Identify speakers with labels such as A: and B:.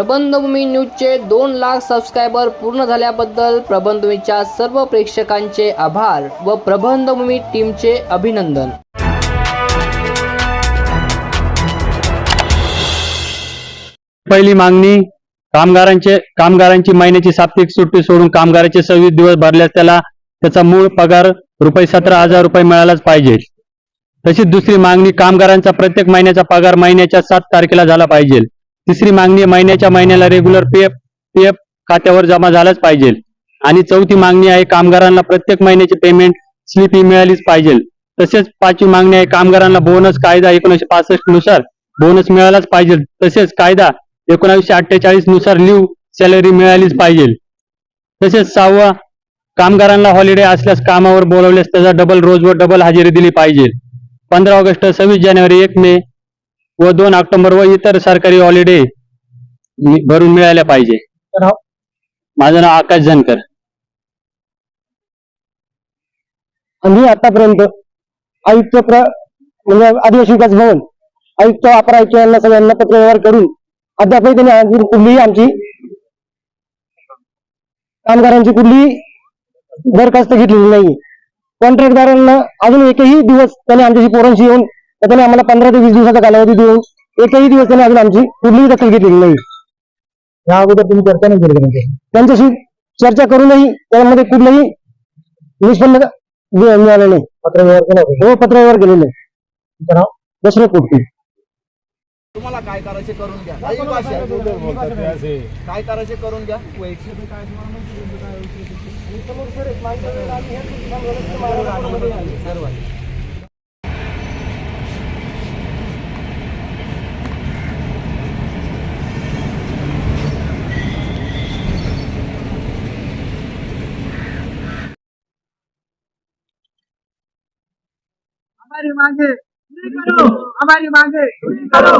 A: प्रबंधभूमी न्यूजचे दोन लाख सबस्क्रायबर पूर्ण झाल्याबद्दल प्रबंधभूमीच्या सर्व प्रेक्षकांचे आभार व प्रबंधभूमी टीमचे अभिनंदन.
B: पहिली मागणी कामगारांचे कामगारांची महिन्याची साप्ताहिक सुट्टी सोडून कामगाराचे सव्वीस दिवस भरल्यास त्याला त्याचा मूळ पगार रुपये सतरा हजार रुपये मिळालाच पाहिजे. तशीच दुसरी मागणी कामगारांचा प्रत्येक महिन्याचा पगार महिन्याच्या सात तारखेला झाला पाहिजे. तिसरी मागणी महिन्याच्या महिन्याला रेग्युलर पीएफ पीएफ खात्यावर जमा झालाच पाहिजे. आणि चौथी मागणी आहे कामगारांना प्रत्येक महिन्याचे पेमेंट स्लिप ही मिळालीच पाहिजे. तसेच पाचवी मागणी आहे कामगारांना बोनस कायदा एकोणीशे पासष्टनुसार बोनस मिळालाच पाहिजे. तसेच कायदा एकोणावीसशे अठ्ठेचाळीसनुसार लिव्ह सॅलरी मिळालीच पाहिजे. तसेच सहावा कामगारांना हॉलिडे असल्यास कामावर बोलवल्यास त्याचा डबल रोज व डबल हजेरी दिली पाहिजे. पंधरा ऑगस्ट सव्वीस जानेवारी एक मे व दोन ऑक्टोबर व इतर सरकारी हॉलिडे मि- भरून मिळाल्या पाहिजे. माझं नाव आकाश जानकर.
C: आम्ही आतापर्यंत आयुक्त प्र म्हणजे आदिवासी विकास भवन आयुक्त अपर आयुक्त यांना सगळ्यांना पत्रव्यवहार करून अद्यापही त्यांनी कुठलीही आमची कामगारांची कुठलीही दरखास्त घेतलेली नाही. कॉन्ट्रॅक्टदारांना अजून एकही दिवस त्यांनी आमच्याशी पोरांशी येऊन तर त्यांनी आम्हाला पंधरा ते वीस दिवसाचा कालावधी देऊन एकही दिवस त्यांनी अजून आमची कुठलीही दखल घेतलेली नाही. या अगोदर तुम्ही चर्चा नाही केली त्यांच्याशी? चर्चा करूनही त्यामध्ये कुठलंही निष्पन्न मिळालं नाही. पत्रव्यवहार केला हो पत्रव्यवहार केलेलं. आहे दसरथ कुटकी.
D: तुम्हाला काय करायचे करून घ्या. काही भाषा आहे. काय करायचे करून घ्या? वैयक्तिक सर्व आहे.
E: हमारी मांगे पूरी करो हमारी मांगे पूरी करो।